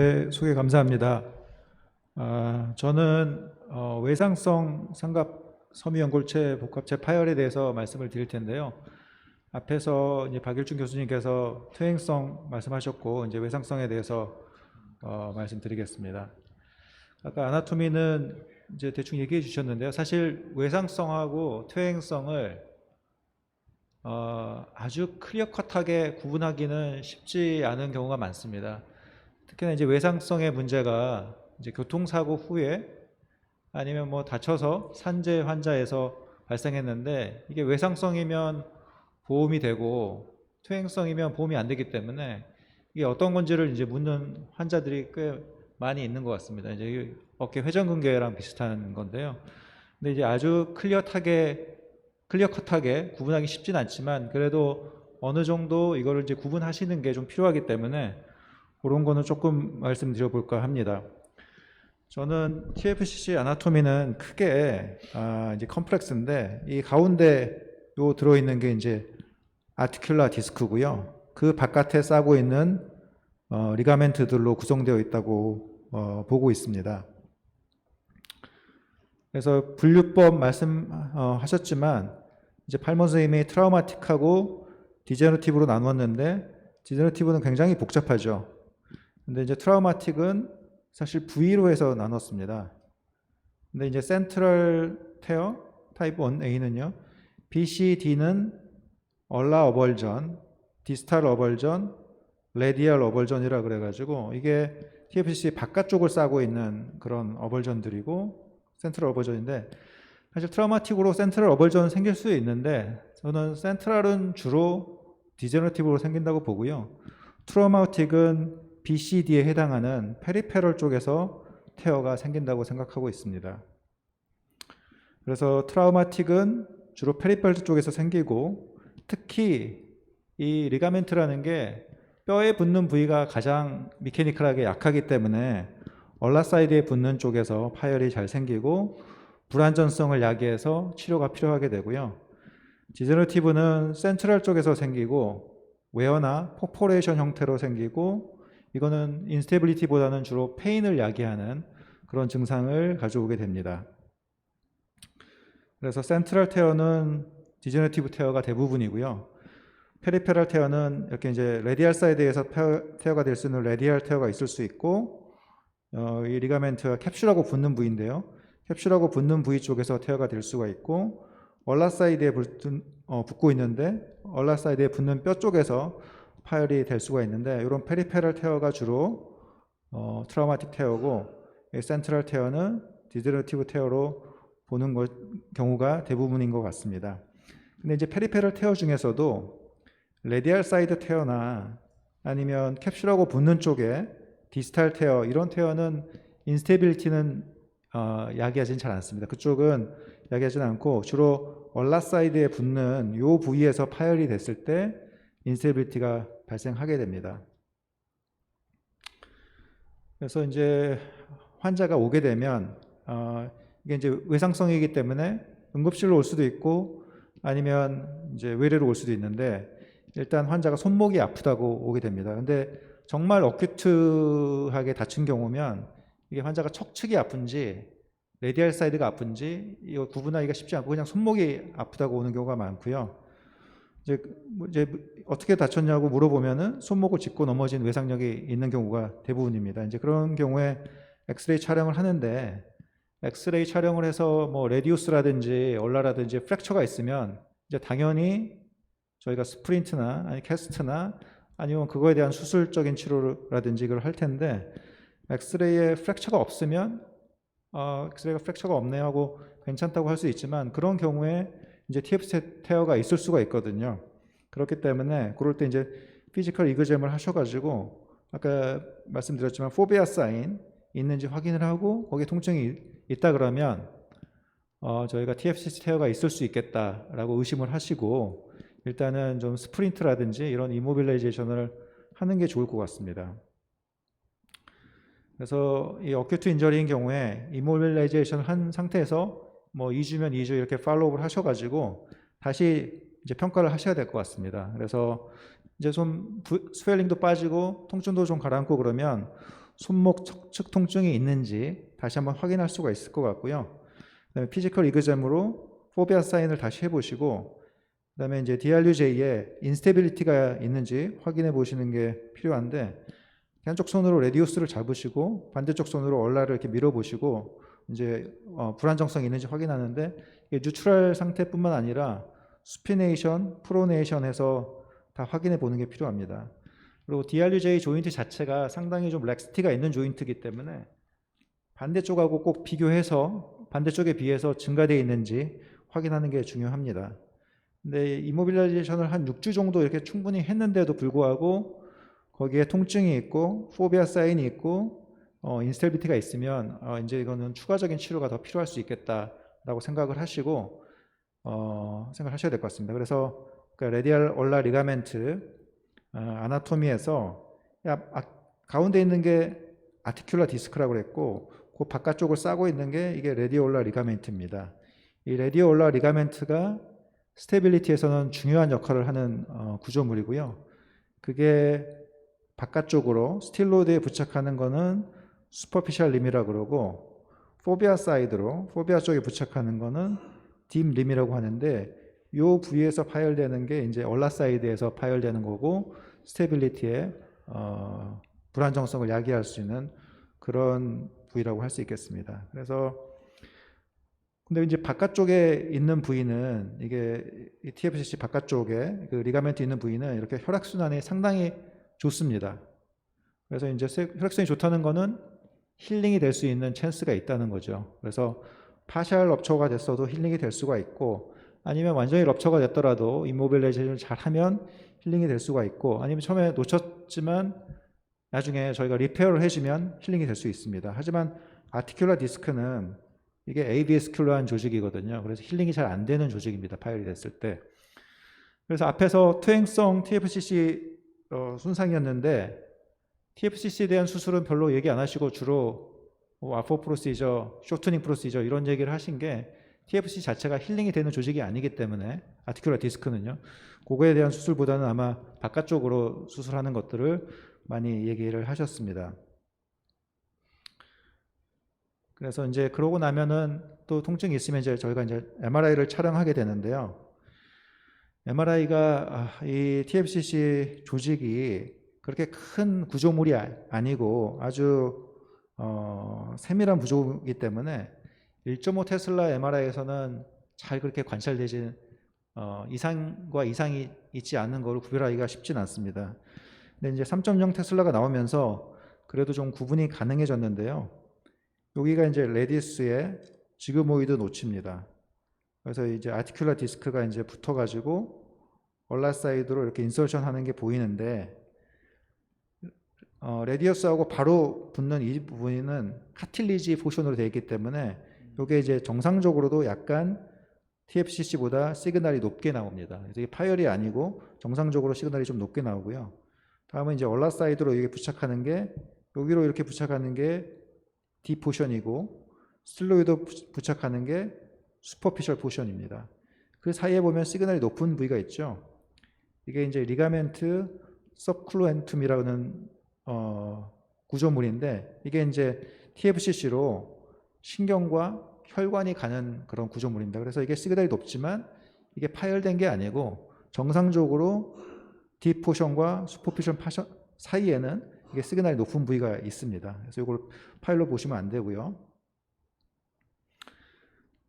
네, 소개 감사합니다. 아, 저는 어, 외상성 삼각 섬유연골체 복합체 파열에 대해서 말씀을 드릴 텐데요. 앞에서 이제 박일준 교수님께서 퇴행성 말씀하셨고 이제 외상성에 대해서 어, 말씀드리겠습니다. 아까 아나토미는 이제 대충 얘기해 주셨는데요. 사실 외상성하고 퇴행성을 어, 아주 클리어 컷하게 구분하기는 쉽지 않은 경우가 많습니다. 특히나 이제 외상성의 문제가 이제 교통사고 후에 아니면 뭐 다쳐서 산재 환자에서 발생했는데 이게 외상성이면 보험이 되고 퇴행성이면 보험이 안 되기 때문에 이게 어떤 건지를 이제 묻는 환자들이 꽤 많이 있는 것 같습니다. 이제 이 어깨 회전근개랑 비슷한 건데요. 근데 이제 아주 클리어하게 클리어컷하게 구분하기 쉽진 않지만 그래도 어느 정도 이거를 이제 구분하시는 게 좀 필요하기 때문에 그런 거는 조금 말씀드려 볼까 합니다. 저는 TFCC 아나토미는 크게 아, 이제 컴플렉스인데 이 가운데 요 들어 있는 게 이제 아티큘라 디스크고요. 그 바깥에 싸고 있는 어, 리가멘트들로 구성되어 있다고 어, 보고 있습니다. 그래서 분류법 말씀하셨지만 이제 팔모 선생님이 트라우마틱하고 디제너티브로 나누었는데 디제너티브는 굉장히 복잡하죠. 근데 이제 트라우마틱은 사실 V로 해서 나눴습니다. 근데 이제 센트럴 테어 타입 1A는요. BCD는 얼라 어벌전, 디스탈 어벌전, 레디얼 어벌전이라 그래 가지고 이게 TFCC 바깥쪽을 싸고 있는 그런 어벌전들이고 센트럴 어벌전인데 사실 트라우마틱으로 센트럴 어벌전 생길 수 있는데 저는 센트럴은 주로 디제너티브로 생긴다고 보고요. 트라우마틱은 BCD에 해당하는 페리페럴 쪽에서 테어가 생긴다고 생각하고 있습니다. 그래서 트라우마틱은 주로 페리페럴 쪽에서 생기고 특히 이 리가멘트라는 게 뼈에 붙는 부위가 가장 미케니컬하게 약하기 때문에 얼라사이드에 붙는 쪽에서 파열이 잘 생기고 불안전성을 야기해서 치료가 필요하게 되고요. 디제너티브는 센트럴 쪽에서 생기고 웨어나 포포레이션 형태로 생기고 이거는 인스테빌리티보다는 주로 페인을 야기하는 그런 증상을 가져오게 됩니다. 그래서 센트럴 테어는 디제너티브 테어가 대부분이고요. 페리페럴 테어는 이렇게 이제 레디알 사이드에서 테어가 될 수 있는 레디알 테어가 있을 수 있고 어, 이 리가멘트가 캡슐하고 붙는 부위인데요. 캡슐하고 붙는 부위 쪽에서 테어가 될 수가 있고 얼라 사이드에 붙은, 어, 붙고 있는데 얼라 사이드에 붙는 뼈 쪽에서 파열이 될 수가 있는데 이런 페리페럴 테어가 주로 어, 트라우마틱 테어고 센트럴 테어는 디제너티브 테어로 보는 것, 경우가 대부분인 것 같습니다. 근데 이제 페리페럴 테어 중에서도 레디알 사이드 테어나 아니면 캡슐하고 붙는 쪽에 디스탈 테어 이런 테어는 인스테빌리티는 어, 야기하지는 잘 않습니다. 그쪽은 야기하지는 않고 주로 얼라 사이드에 붙는 요 부위에서 파열이 됐을 때 인스테빌리티가 발생하게 됩니다. 그래서 이제 환자가 오게 되면 어, 이게 이제 외상성이기 때문에 응급실로 올 수도 있고 아니면 이제 외래로 올 수도 있는데 일단 환자가 손목이 아프다고 오게 됩니다. 근데 정말 어큐트하게 다친 경우면 이게 환자가 척측이 아픈지 레디알 사이드가 아픈지 이거 구분하기가 쉽지 않고 그냥 손목이 아프다고 오는 경우가 많고요. 이제, 뭐 이제 어떻게 다쳤냐고 물어보면은 손목을 짚고 넘어진 외상력이 있는 경우가 대부분입니다. 이제 그런 경우에 엑스레이 촬영을 하는데 엑스레이 촬영을 해서 뭐 레디우스라든지 얼라라든지 프랙처가 있으면 이제 당연히 저희가 스프린트나 아니 캐스트나 아니면 그거에 대한 수술적인 치료라든지 이걸 할 텐데 엑스레이에 프랙처가 없으면 어, 엑스레이가 프랙처가 없네 하고 괜찮다고 할 수 있지만 그런 경우에 이제 TF 테어가 있을 수가 있거든요. 그렇기 때문에 그럴 때 이제 피지컬 이그잼을 하셔가지고 아까 말씀드렸지만 포비아 사인 있는지 확인을 하고 거기에 통증이 있다 그러면 어, 저희가 TFC 테어가 있을 수 있겠다라고 의심을 하시고 일단은 좀 스프린트라든지 이런 이모빌라이제이션을 하는 게 좋을 것 같습니다. 그래서 이 어큐트 인저리인 경우에 이모빌라이제이션 한 상태에서 뭐 2주면 2주 이렇게 팔로우를 하셔가지고 다시 이제 평가를 하셔야 될 것 같습니다. 그래서 이제 좀 부, 스웰링도 빠지고 통증도 좀 가라앉고 그러면 손목 척측 통증이 있는지 다시 한번 확인할 수가 있을 것 같고요. 그다음에 피지컬 이그잼으로 포비아 사인을 다시 해보시고 그다음에 이제 DRUJ에 인스테빌리티가 있는지 확인해 보시는 게 필요한데 한쪽 손으로 레디오스를 잡으시고 반대쪽 손으로 얼라를 이렇게 밀어 보시고 이제 어, 불안정성이 있는지 확인하는데 이게 뉴트럴 상태뿐만 아니라 수피네이션, 프로네이션에서 다 확인해 보는 게 필요합니다. 그리고 DRUJ 조인트 자체가 상당히 좀 렉스티가 있는 조인트이기 때문에 반대쪽하고 꼭 비교해서 반대쪽에 비해서 증가되어 있는지 확인하는 게 중요합니다. 근데 이모빌라이제이션을 한 6주 정도 이렇게 충분히 했는데도 불구하고 거기에 통증이 있고 포비아 사인이 있고 어, 인스텔비티가 있으면 어, 이제 이거는 추가적인 치료가 더 필요할 수 있겠다라고 생각을 하시고 어, 생각하셔야 될 것 같습니다. 그래서 그 레디알 얼라 리가멘트 어, 아나토미에서 야, 아, 가운데 있는 게 아티큘라 디스크라고 그랬고 그 바깥쪽을 싸고 있는 게 이게 레디올라 리가멘트입니다. 이 레디올라 리가멘트가 스테빌리티에서는 중요한 역할을 하는 어, 구조물이고요. 그게 바깥쪽으로 스틸로드에 부착하는 거는 슈퍼피셜 림이라고 그러고 포비아 사이드로 포비아 쪽에 부착하는 거는 딥 림이라고 하는데 요 부위에서 파열되는 게 이제 얼라 사이드에서 파열되는 거고 스테빌리티의 어, 불안정성을 야기할 수 있는 그런 부위라고 할 수 있겠습니다. 그래서 근데 이제 바깥쪽에 있는 부위는 이게 이 TFCC 바깥쪽에 그 리가멘트 있는 부위는 이렇게 혈액 순환이 상당히 좋습니다. 그래서 이제 세- 혈액순환이 좋다는 거는 힐링이 될 수 있는 찬스가 있다는 거죠. 그래서 파샬 럽처가 됐어도 힐링이 될 수가 있고 아니면 완전히 럽처가 됐더라도 이모빌라이제이션을 잘하면 힐링이 될 수가 있고 아니면 처음에 놓쳤지만 나중에 저희가 리페어를 해주면 힐링이 될 수 있습니다. 하지만 아티큘라 디스크는 이게 ABS큘러한 조직이거든요. 그래서 힐링이 잘 안 되는 조직입니다. 파열이 됐을 때. 그래서 앞에서 퇴행성 TFCC 어, 손상이었는데 TFCC에 대한 수술은 별로 얘기 안 하시고 주로 뭐 아포 프로시저, 쇼트닝 프로시저 이런 얘기를 하신 게 TFC 자체가 힐링이 되는 조직이 아니기 때문에 아티큘라 디스크는요. 그거에 대한 수술보다는 아마 바깥쪽으로 수술하는 것들을 많이 얘기를 하셨습니다. 그래서 이제 그러고 나면은 또 통증이 있으면 이제 저희가 이제 MRI를 촬영하게 되는데요. MRI가 이 TFCC 조직이 그렇게 큰 구조물이 아- 아니고 아주 어, 세밀한 구조이기 때문에 1.5 테슬라 MRI에서는 잘 그렇게 관찰되지 어, 이상과 이상이 있지 않는 것을 구별하기가 쉽진 않습니다. 근데 이제 3.0 테슬라가 나오면서 그래도 좀 구분이 가능해졌는데요. 여기가 이제 레디스의 지그모이드 노치입니다. 그래서 이제 아티큘라 디스크가 이제 붙어가지고 얼라 사이드로 이렇게 인설션 하는 게 보이는데 어, 레디어스하고 바로 붙는 이 부분은 카틸리지 포션으로 되어 있기 때문에 이게 이제 정상적으로도 약간 TFCC보다 시그널이 높게 나옵니다. 이게 파열이 아니고 정상적으로 시그널이 좀 높게 나오고요. 다음은 이제 얼라 사이드로 이게 부착하는 게 여기로 이렇게 부착하는 게 D 포션이고 부- 부착하는 게 슈퍼피셜 포션입니다. 그 사이에 보면 시그널이 높은 부위가 있죠. 이게 이제 리가멘트 서클루엔툼이라는 어, 구조물인데 이게 이제 TFCC로 신경과 혈관이 가는 그런 구조물입니다. 그래서 이게 시그널이 높지만 이게 파열된 게 아니고 정상적으로 딥 포션과 슈퍼피션 파션 사이에는 이게 시그널이 높은 부위가 있습니다. 그래서 이걸 파일로 보시면 안 되고요.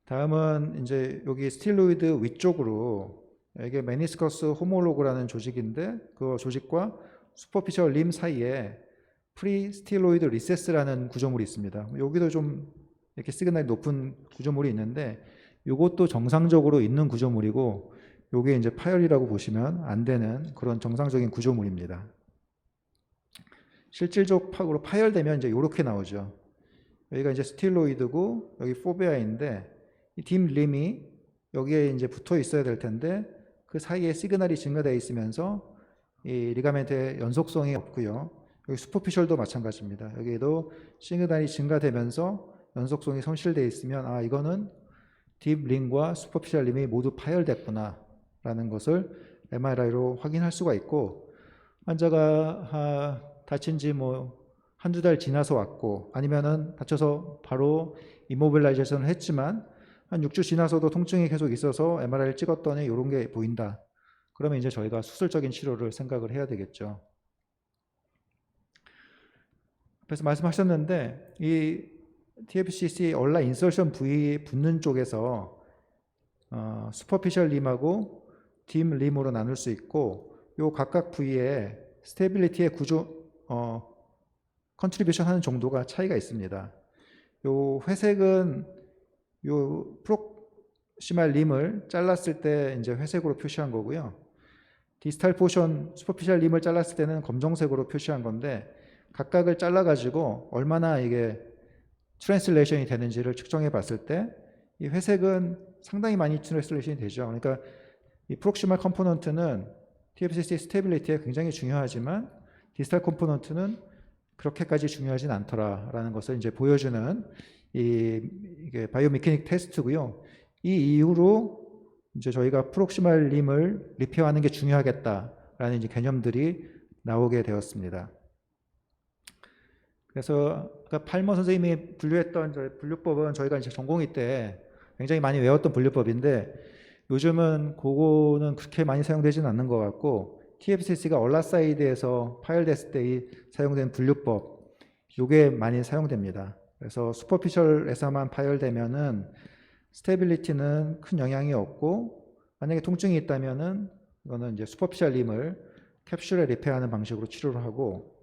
다음은 이제 여기 스틸로이드 위쪽으로 이게 메니스커스 호모로그라는 조직인데 그 조직과 슈퍼피셜 림 사이에 프리 스틸로이드 리세스라는 구조물이 있습니다. 여기도 좀 이렇게 시그널이 높은 구조물이 있는데 이것도 정상적으로 있는 구조물이고 요게 이제 파열이라고 보시면 안 되는 그런 정상적인 구조물입니다. 실질적으로 파열되면 이제 이렇게 나오죠. 여기가 이제 스틸로이드고 여기 포베아인데 이딥 림이 여기에 이제 붙어 있어야 될 텐데 그 사이에 시그널이 증가되어 있으면서 이 리가멘트의 연속성이 없고요. 여기 슈퍼피셜도 마찬가지입니다. 여기에도 시그널이 증가되면서 연속성이 손실되어 있으면 아 이거는 딥 림과 슈퍼피셜 림이 모두 파열됐구나라는 것을 MRI로 확인할 수가 있고 환자가 아, 다친 지 뭐 한두 달 지나서 왔고 아니면은 다쳐서 바로 이모빌라이제이션을 했지만 한 6주 지나서도 통증이 계속 있어서 MRI를 찍었더니 이런 게 보인다. 그러면 이제 저희가 수술적인 치료를 생각을 해야 되겠죠. 그래서 말씀하셨는데 이 TFCC 얼라 인설션 부위 붙는 쪽에서 어, 슈퍼피셜 림하고 딥 림으로 나눌 수 있고 요 각각 부위에 스테빌리티의 구조 어, 컨트리뷰션 하는 정도가 차이가 있습니다. 요 회색은 요 프록시말 림을 잘랐을 때 이제 회색으로 표시한 거고요. 디스탈 포션 슈퍼피셜 림을 잘랐을 때는 검정색으로 표시한 건데 각각을 잘라 가지고 얼마나 이게 트랜슬레이션이 되는지를 측정해 봤을 때 이 회색은 상당히 많이 트랜슬레이션이 되죠. 그러니까 이 프록시말 컴포넌트는 TFCC 스테빌리티에 굉장히 중요하지만 디스탈 컴포넌트는 그렇게까지 중요하진 않더라라는 것을 이제 보여주는 이 이게 바이오메케닉 테스트고요. 이 이후로 이제 저희가 프록시말 림을 리페어하는 게 중요하겠다라는 이제 개념들이 나오게 되었습니다. 그래서 아까 팔머 선생님이 분류했던 저희 분류법은 저희가 이제 전공의 때 굉장히 많이 외웠던 분류법인데 요즘은 그거는 그렇게 많이 사용되지는 않는 것 같고 TFCC가 얼라사이드에서 파일됐을 때 사용된 분류법 요게 많이 사용됩니다. 그래서 슈퍼피셜에서만 파열되면은 스테빌리티는 큰 영향이 없고 만약에 통증이 있다면은 이거는 이제 슈퍼피셜 림을 캡슐에 리페하는 방식으로 치료를 하고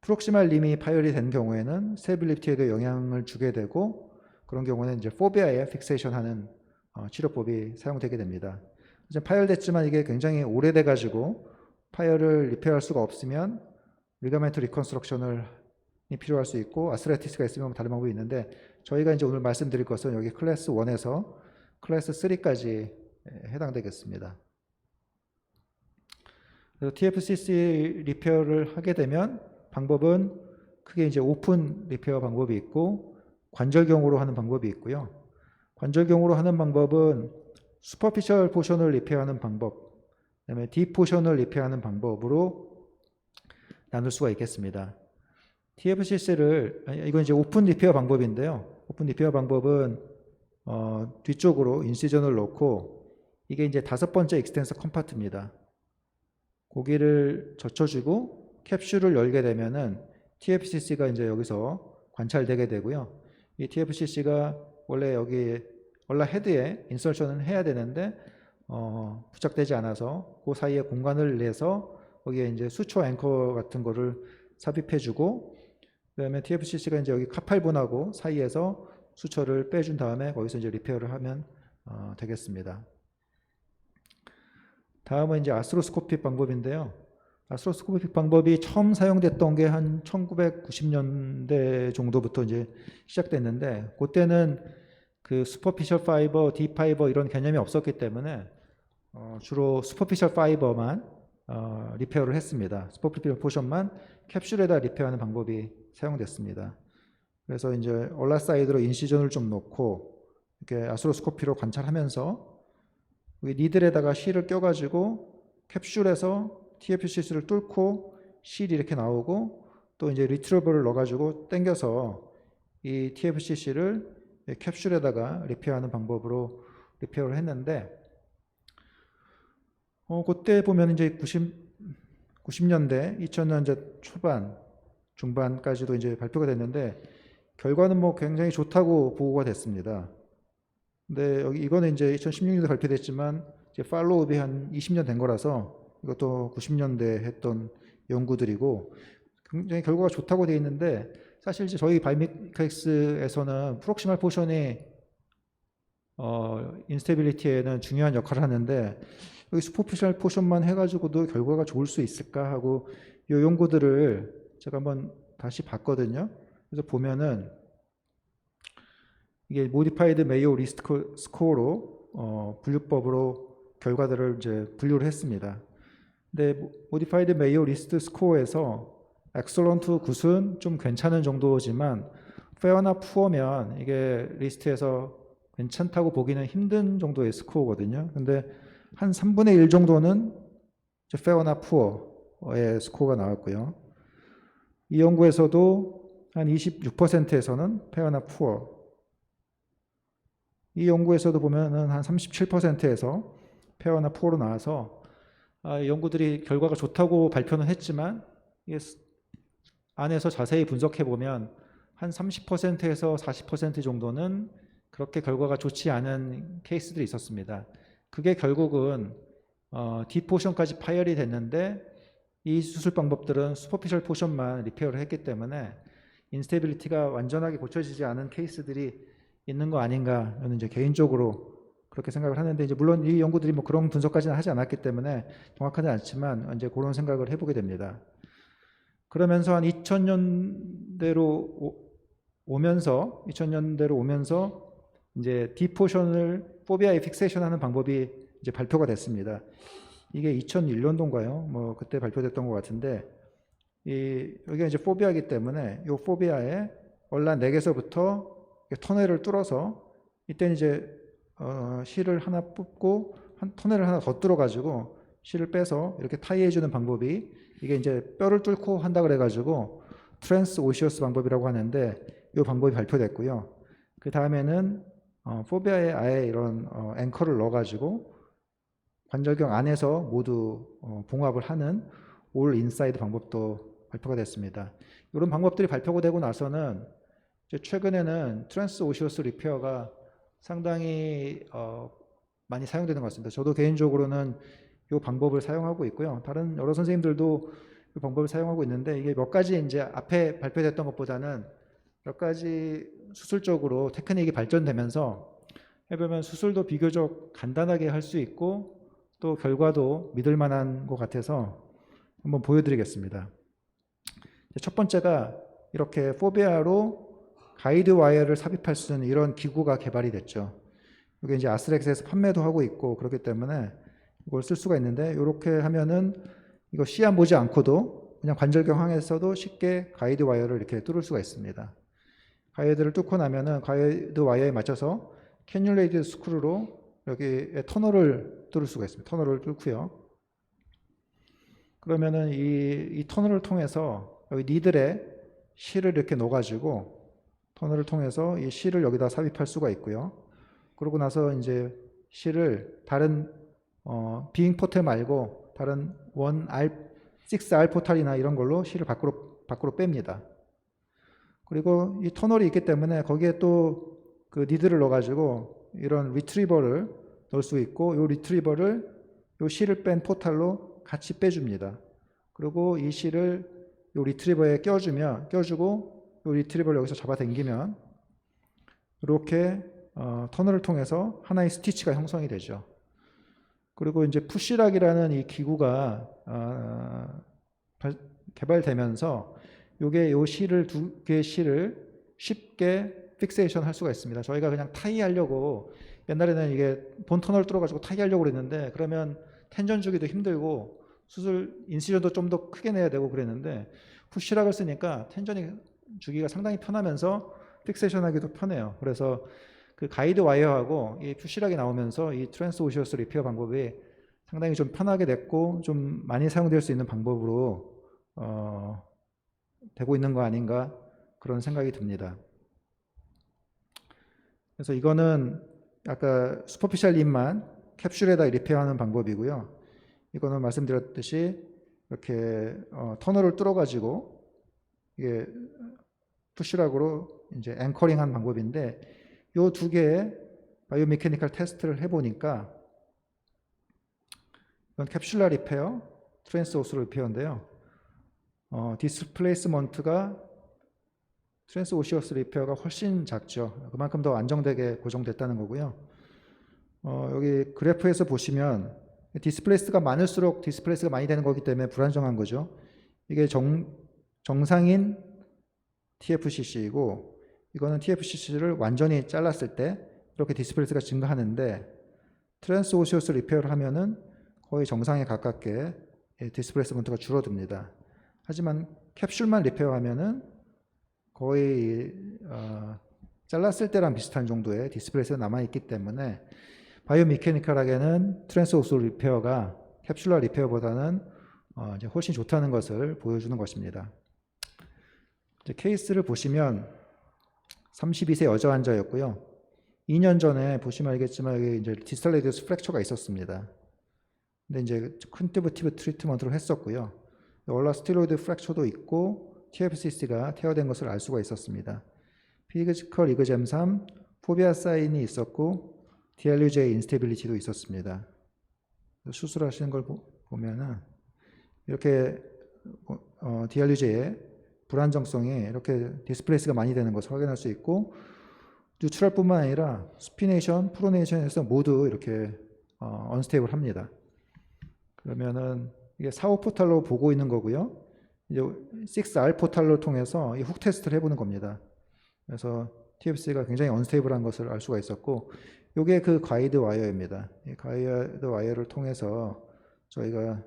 프록시말 림이 파열이 된 경우에는 스테빌리티에도 영향을 주게 되고 그런 경우는 이제 포비아에 픽세이션 하는 어, 치료법이 사용되게 됩니다. 이제 파열됐지만 이게 굉장히 오래돼 가지고 파열을 리페어할 수가 없으면 리가멘트 리컨스트럭션을 필요할 수 있고 아스레티스가 있으면 다른 방법이 있는데 저희가 이제 오늘 말씀드릴 것은 여기 클래스 1에서 클래스 3까지 해당되겠습니다. 그래서 TFCC 리페어를 하게 되면 방법은 크게 이제 오픈 리페어 방법이 있고 관절경으로 하는 방법이 있고요. 관절경으로 하는 방법은 슈퍼피셜 포션을 리페어하는 방법, 그다음에 딥 포션을 리페어하는 방법으로 나눌 수가 있겠습니다. TFCC를 이건 이제 오픈 리페어 방법인데요. 오픈 리페어 방법은 어, 뒤쪽으로 인시전을 넣고 이게 이제 다섯 번째 익스텐서 컴파트입니다. 고기를 젖혀주고 캡슐을 열게 되면은 TFCC가 이제 여기서 관찰되게 되고요. 이 TFCC가 원래 여기 원래 헤드에 인설션은 해야 되는데 어, 부착되지 않아서 그 사이에 공간을 내서 거기에 이제 수초 앵커 같은 거를 삽입해주고 그다음에 TFCC가 이제 여기 카팔분하고 사이에서 수초를 빼준 다음에 거기서 이제 리페어를 하면 어, 되겠습니다. 다음은 이제 아스트로스코픽 방법인데요. 아스트로스코픽 방법이 처음 사용됐던 게 한 1990년대 정도부터 이제 시작됐는데 그때는 그 슈퍼피셜 파이버, 딥파이버 이런 개념이 없었기 때문에 어, 주로 슈퍼피셜 파이버만 어, 리페어를 했습니다. 슈퍼피셜 포션만 캡슐에다 리페어하는 방법이 사용됐습니다. 그래서 이제 얼라 사이드로 인시전을 좀 놓고 이렇게 아스로스코피로 관찰하면서 니들에다가 실을 껴가지고 캡슐에서 TFCC를 뚫고 실이 이렇게 나오고 또 이제 리트로버를 넣어가지고 당겨서 이 TFCC를 캡슐에다가 리페어하는 방법으로 리페어를 했는데 어 그때 보면 이제 90 90년대 2000년대 초반 중반까지도 이제 발표가 됐는데 결과는 뭐 굉장히 좋다고 보고가 됐습니다. 근데 여기 이거는 이제 2016년에 발표됐지만 이제 팔로우업이 한 20년 된 거라서 이것도 90년대 했던 연구들이고 굉장히 결과가 좋다고 돼 있는데 사실 이제 저희 바이미카엑스에서는 프록시말 포션이 어, 인스테빌리티에는 중요한 역할을 하는데 여기 슈퍼피셜 포션만 해가지고도 결과가 좋을 수 있을까 하고 이 연구들을 제가 한번 다시 봤거든요. 그래서 보면은 이게 모디파이드 메이오 리스트 스코어로 어, 분류법으로 결과들을 이제 분류를 했습니다. 근데 모디파이드 메이오 리스트 스코어에서 엑설런트 굿은 좀 괜찮은 정도지만 페어나 푸어면 이게 리스트에서 괜찮다고 보기는 힘든 정도의 스코어거든요. 근데 한 3분의 1 정도는 페어나 푸어의 스코어가 나왔고요. 이 연구에서도 한 26%에서는 페어나 푸어. 이 연구에서도 보면은 한 37%에서 페어나 푸어로 나와서 아, 이 연구들이 결과가 좋다고 발표는 했지만 안에서 자세히 분석해 보면 한 30%에서 40% 정도는 그렇게 결과가 좋지 않은 케이스들이 있었습니다. 그게 결국은 어, 디포션까지 파열이 됐는데 이 수술 방법들은 슈퍼피셜 포션만 리페어를 했기 때문에 인스테빌리티가 완전하게 고쳐지지 않은 케이스들이 있는 거 아닌가 저는 이제 개인적으로 그렇게 생각을 하는데 이제 물론 이 연구들이 뭐 그런 분석까지는 하지 않았기 때문에 정확하지 않지만 이제 그런 생각을 해보게 됩니다. 그러면서 한 2000년대로 오 면서 2000년대로 오면서 이제 디포션을 포비아에 픽세이션하는 방법이 이제 발표가 됐습니다. 이게 2001년도인가요? 뭐 그때 발표됐던 것 같은데 이 여기가 이제 포비아이기 때문에 이 포비아에 얼란 4개서부터 터널을 뚫어서 이때는 이제 어, 실을 하나 뽑고 한 터널을 하나 더 뚫어 가지고 실을 빼서 이렇게 타이해 주는 방법이 이게 이제 뼈를 뚫고 한다 그래 가지고 트랜스 오시어스 방법이라고 하는데 이 방법이 발표됐고요. 그 다음에는 어, 포비아에 아예 이런 어, 앵커를 넣어 가지고 관절경 안에서 모두 어, 봉합을 하는 올 인사이드 방법도 발표가 됐습니다. 이런 방법들이 발표가 되고 나서는 최근에는 트랜스 오시오스 리페어가 상당히 어, 많이 사용되는 것 같습니다. 저도 개인적으로는 이 방법을 사용하고 있고요. 다른 여러 선생님들도 이 방법을 사용하고 있는데 이게 몇 가지 이제 앞에 발표됐던 것보다는 몇 가지 수술적으로 테크닉이 발전되면서 해보면 수술도 비교적 간단하게 할 수 있고 또 결과도 믿을 만한 것 같아서 한번 보여드리겠습니다. 첫 번째가 이렇게 포비아로 가이드 와이어를 삽입할 수 있는 이런 기구가 개발이 됐죠. 이게 이제 아스렉스에서 판매도 하고 있고 그렇기 때문에 이걸 쓸 수가 있는데 이렇게 하면은 이거 시안 보지 않고도 그냥 관절경 항에서도 쉽게 가이드 와이어를 이렇게 뚫을 수가 있습니다. 가이드를 뚫고 나면은 가이드 와이어에 맞춰서 캐뉼레이드 스크루로 여기 터널을 뚫을 수가 있습니다. 터널을 뚫고요. 그러면은 이, 이 터널을 통해서 여기 니들의 실을 이렇게 넣어가지고 터널을 통해서 이 실을 여기다 삽입할 수가 있고요. 그러고 나서 이제 실을 다른 어, 비잉 포털 말고 다른 원 알, 6R 포탈이나 이런 걸로 실을 밖으로 밖으로 뺍니다. 그리고 이 터널이 있기 때문에 거기에 또 그 니드를 넣어가지고 이런 리트리버를 넣을 수 있고 이 리트리버를 이 실을 뺀 포탈로 같이 빼줍니다. 그리고 이 실을 이 리트리버에 껴주면 껴주고 이 리트리버를 여기서 잡아당기면 이렇게 어, 터널을 통해서 하나의 스티치가 형성이 되죠. 그리고 이제 푸시락이라는 이 기구가 어, 발- 개발되면서 요게 요 실을 두 개의 실을 쉽게 픽세이션 할 수가 있습니다. 저희가 그냥 타이 하려고 옛날에는 이게 본 터널 뚫어 가지고 타이 하려고 그랬는데 그러면 텐전 주기도 힘들고 수술 인시전도 좀 더 크게 내야 되고 그랬는데 푸시락을 쓰니까 텐전이 주기가 상당히 편하면서 픽세이션 하기도 편해요. 그래서 그 가이드 와이어하고 이 푸시락이 나오면서 이 트랜스 오시어스 리페어 방법이 상당히 좀 편하게 됐고 좀 많이 사용될 수 있는 방법으로 어, 되고 있는 거 아닌가 그런 생각이 듭니다. 그래서 이거는 아까 슈퍼피셜 립만 캡슐에다 리페어하는 방법이고요. 이거는 말씀드렸듯이 이렇게 어, 터널을 뚫어가지고 이게 푸시락으로 이제 앵커링한 방법인데 요두 개의 바이오메케니컬 테스트를 해보니까 이건 캡슐라 리페어, 트랜스 오스 리페어인데요. 어, 디스플레이스먼트가 트랜스 오시어스 리페어가 훨씬 작죠. 그만큼 더 안정되게 고정됐다는 거고요. 어, 여기 그래프에서 보시면 디스플레이스가 많을수록 디스플레이스가 많이 되는 거기 때문에 불안정한 거죠. 이게 정, 정상인 TFCC이고 이거는 TFCC를 완전히 잘랐을 때 이렇게 디스플레이스가 증가하는데 트랜스 오시오스 리페어를 하면은 거의 정상에 가깝게 예, 디스플레이스먼트가 줄어듭니다. 하지만 캡슐만 리페어하면은 거의 어, 잘랐을 때랑 비슷한 정도의 디스플레이스가 남아 있기 때문에 바이오 미케니컬하게는 트랜스 오스 리페어가 캡슐라 리페어보다는 어, 이제 훨씬 좋다는 것을 보여주는 것입니다. 케이스를 보시면 32세 여자 환자였고요. 2년 전에 보시면 알겠지만 여기 이제 디스탈 레디스 프랙처가 있었습니다. 근데 이제 컨티브티브 트리트먼트로 했었고요. 얼라 스테로이드 프랙처도 있고 TFCC가 퇴화된 것을 알 수가 있었습니다. 피지컬 이그잼 3, 포비아 사인이 있었고 DLUJ 인스테빌리티도 있었습니다. 수술하시는 걸 보- 보면은 이렇게 어, DLUJ의 불안정성이 이렇게 디스플레이스가 많이 되는 것을 확인할 수 있고 뉴트럴뿐만 아니라 스피네이션, 프로네이션에서 모두 이렇게 어, 언스테이블 합니다. 그러면은 이게 4, 5 포탈로 보고 있는 거고요. 이제 6R 포탈로 통해서 이훅 테스트를 해보는 겁니다. 그래서 TFC가 굉장히 언스테이블한 것을 알 수가 있었고, 이게 그 가이드 와이어입니다. 이 가이드 와이어를 통해서 저희가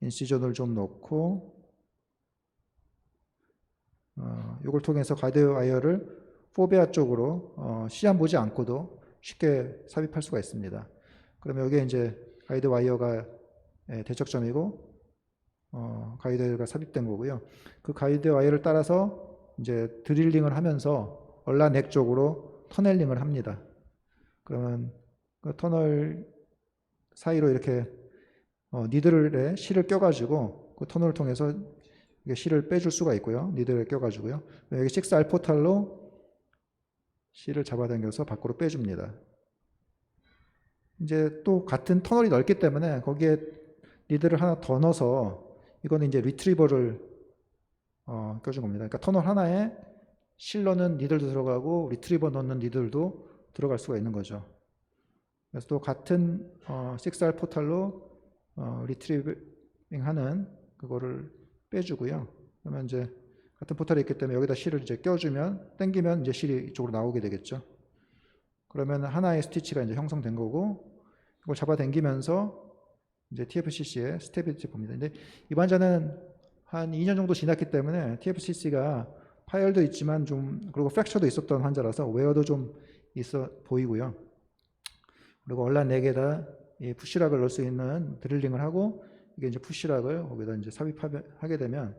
인시전을 좀 넣고, 어, 이걸 통해서 가이드 와이어를 포베아 쪽으로 어, 시안 보지 않고도 쉽게 삽입할 수가 있습니다. 그러면 여기에 이제 가이드 와이어가 예, 대척점이고 어, 가이드 와이어가 삽입된 거고요. 그 가이드 와이어를 따라서 이제 드릴링을 하면서 얼라넥 쪽으로 터넬링을 합니다. 그러면 그 터널 사이로 이렇게 어, 니들에 실을 껴가지고 그 터널을 통해서 실을 빼줄 수가 있고요. 니들에 껴가지고요. 여기 6R 포탈로 실을 잡아당겨서 밖으로 빼줍니다. 이제 또 같은 터널이 넓기 때문에 거기에 니들을 하나 더 넣어서 이거는 이제 리트리버를 어, 껴준 겁니다. 그러니까 터널 하나에 실 넣는 니들도 들어가고 리트리버 넣는 니들도 들어갈 수가 있는 거죠. 그래서 또 같은 어, 6R 포탈로 어, 리트리빙하는 그거를 빼주고요. 그러면 이제 같은 포탈이 있기 때문에 여기다 실을 이제 껴주면 당기면 이제 실이 이쪽으로 나오게 되겠죠. 그러면 하나의 스티치가 이제 형성된 거고 이걸 잡아당기면서 이제 TFCC의 스테빌리티 봅니다. 근데 이 환자는 한 2년 정도 지났기 때문에 TFCC가 파열도 있지만 좀 그리고 프랙처도 있었던 환자라서 웨어도 좀 있어 보이고요. 그리고 얼란 4개다 이 푸시락을 넣을 수 있는 드릴링을 하고 이게 이제 푸시락을 거기다 이제 삽입하게 되면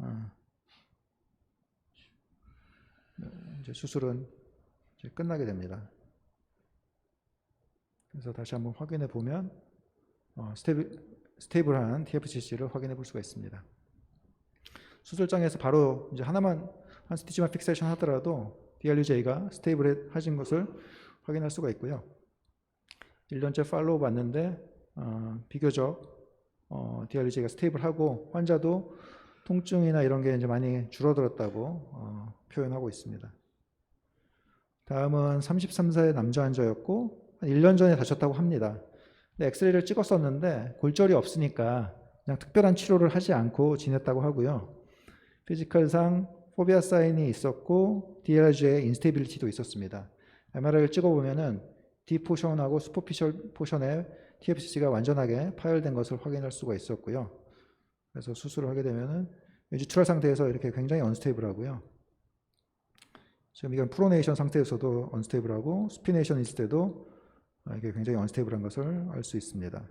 아, 이제 수술은 이제 끝나게 됩니다. 그래서 다시 한번 확인해 보면 어, 스테이블, 스테이블 한 TFCC를 확인해 볼 수가 있습니다. 수술장에서 바로 이제 하나만 한 스티치만 픽세이션 하더라도 DRUJ가 스테이블해진 것을 확인할 수가 있고요. 1년째 팔로우 받는데 어, 비교적 어, DRUJ가 스테이블하고 환자도 통증이나 이런 게 이제 많이 줄어들었다고 어, 표현하고 있습니다. 다음은 33세 남자 환자였고 한 1년 전에 다쳤다고 합니다. 엑스레이를 찍었었는데 골절이 없으니까 그냥 특별한 치료를 하지 않고 지냈다고 하고요. 피지컬상 포비아 사인이 있었고 DRG의 인스테빌리티도 있었습니다. MRI를 찍어보면은 D 포션하고 슈퍼피셜 포션의 TFCC가 완전하게 파열된 것을 확인할 수가 있었고요. 그래서 수술을 하게 되면은 뉴트럴 상태에서 이렇게 굉장히 언스테이블하고요. 지금 이건 프로네이션 상태에서도 언스테이블하고 스피네이션 있을 때도 아, 이게 굉장히 언스테이블한 것을 알 수 있습니다.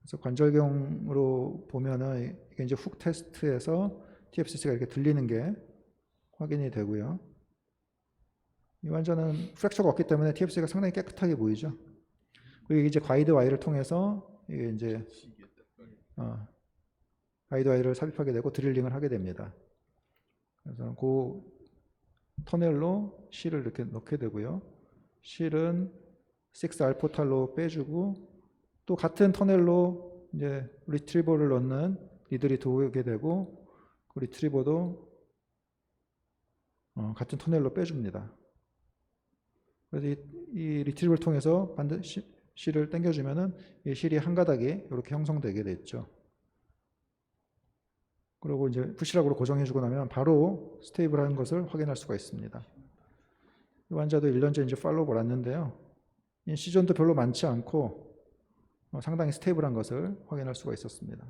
그래서 관절경으로 보면은 이게 이제 훅 테스트에서 TFCC가 이렇게 들리는 게 확인이 되고요. 이 환자는 프랙처가 없기 때문에 TFC가 상당히 깨끗하게 보이죠. 그리고 이제 가이드 와이를 통해서 이게 이제 어, 가이드 와이를 삽입하게 되고 드릴링을 하게 됩니다. 그래서 그 터넬로 실을 이렇게 넣게 되고요. 실은 6R 포탈로 빼주고 또 같은 터넬로 이제 리트리버를 넣는 니들이 들어오게 되고 그 리트리버도 어, 같은 터넬로 빼줍니다. 그래서 이, 이 리트리버를 통해서 반드시 실을 당겨주면은 이 실이 한 가닥이 이렇게 형성되게 됐죠. 그리고 이제 푸시락으로 고정해주고 나면 바로 스테이블한 것을 확인할 수가 있습니다. 이 환자도 1년째 이제 팔로우를 왔는데요. 인시전도 별로 많지 않고 어, 상당히 스테이블한 것을 확인할 수가 있었습니다.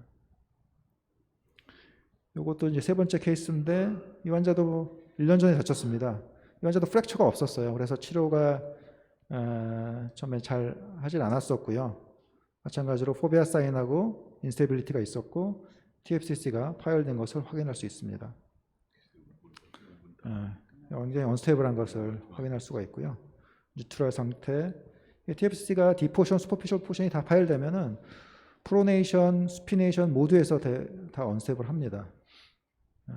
이것도 이제 세 번째 케이스인데 이 환자도 1년 전에 다쳤습니다. 이 환자도 프랙처가 없었어요. 그래서 치료가 어, 처음에 잘 하진 않았었고요. 마찬가지로 포비아 사인하고 인스테빌리티가 있었고 TFCC가 파열된 것을 확인할 수 있습니다. 어, 굉장히 언스테이블한 것을 확인할 수가 있고요. 뉴트럴 상태. TFCC가 디포션, 슈퍼피셜 포션이 다 파열되면은 프로네이션, 스피네이션 모두에서 대- 다 언스테이블 합니다. 어.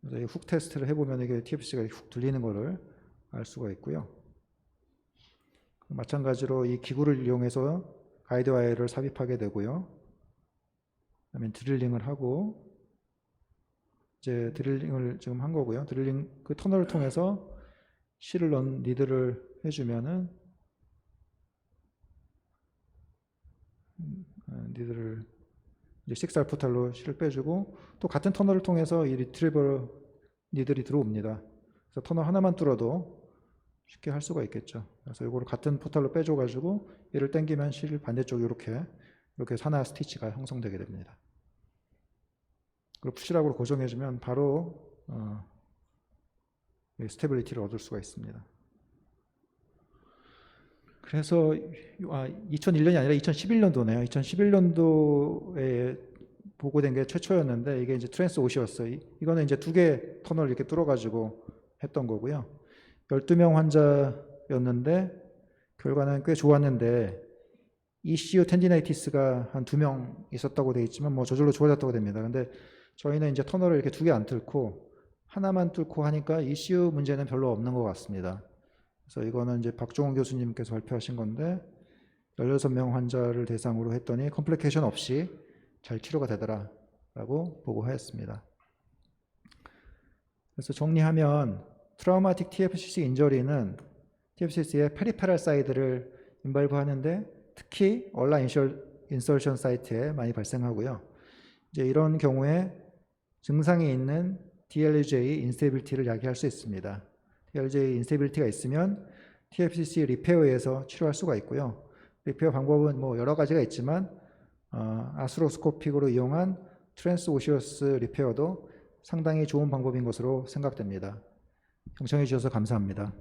그래서 이훅 테스트를 해보면 이게 TFC가 훅 들리는 것을 알 수가 있고요. 마찬가지로 이 기구를 이용해서 가이드 와이어를 삽입하게 되고요. 그다음에 드릴링을 하고 이제 드릴링을 지금 한 거고요. 드릴링 그 터널을 통해서 실을 넣은 니드를 해주면은 음, 어, 니드를 이제 식살 포탈로 실을 빼주고 또 같은 터널을 통해서 이 리트리버 니들이 들어옵니다. 그래서 터널 하나만 뚫어도 쉽게 할 수가 있겠죠. 그래서 이거를 같은 포탈로 빼줘가지고 얘를 당기면 실 반대쪽 이렇게 이렇게 산화 스티치가 형성되게 됩니다. 그리고 푸시락으로 고정해주면 바로 어, 이 스테빌리티를 얻을 수가 있습니다. 그래서 아, 2001년이 아니라 2011년도네요. 2011년도에 보고된 게 최초였는데 이게 이제 트랜스 오시였어. 이- 이거는 이제 두 개 터널 이렇게 뚫어가지고 했던 거고요. 12명 환자였는데 결과는 꽤 좋았는데 ECU 텐디나이티스가 한 두 명 있었다고 돼 있지만 뭐 저절로 좋아졌다고 됩니다. 근데 저희는 이제 터널을 이렇게 두 개 안 뚫고 하나만 뚫고 하니까 ECU 문제는 별로 없는 것 같습니다. 그래서 이거는 이제 박종원 교수님께서 발표하신 건데 16명 환자를 대상으로 했더니 컴플리케이션 없이 잘 치료가 되더라라고 보고하였습니다. 그래서 정리하면 트라우마틱 TFCC 인저리는 TFCC의 페리페랄 사이드를 인발부하는데 특히 얼라 인셜 인설션 사이트에 많이 발생하고요. 이제 이런 경우에 증상이 있는 DLJ 인스테빌티를 야기할 수 있습니다. DLJ 인스테빌티가 있으면 TFCC 리페어에서 치료할 수가 있고요. 리페어 방법은 뭐 여러 가지가 있지만 어, 아스로스코픽으로 이용한 트랜스 오시어스 리페어도 상당히 좋은 방법인 것으로 생각됩니다. 경청해 주셔서 감사합니다.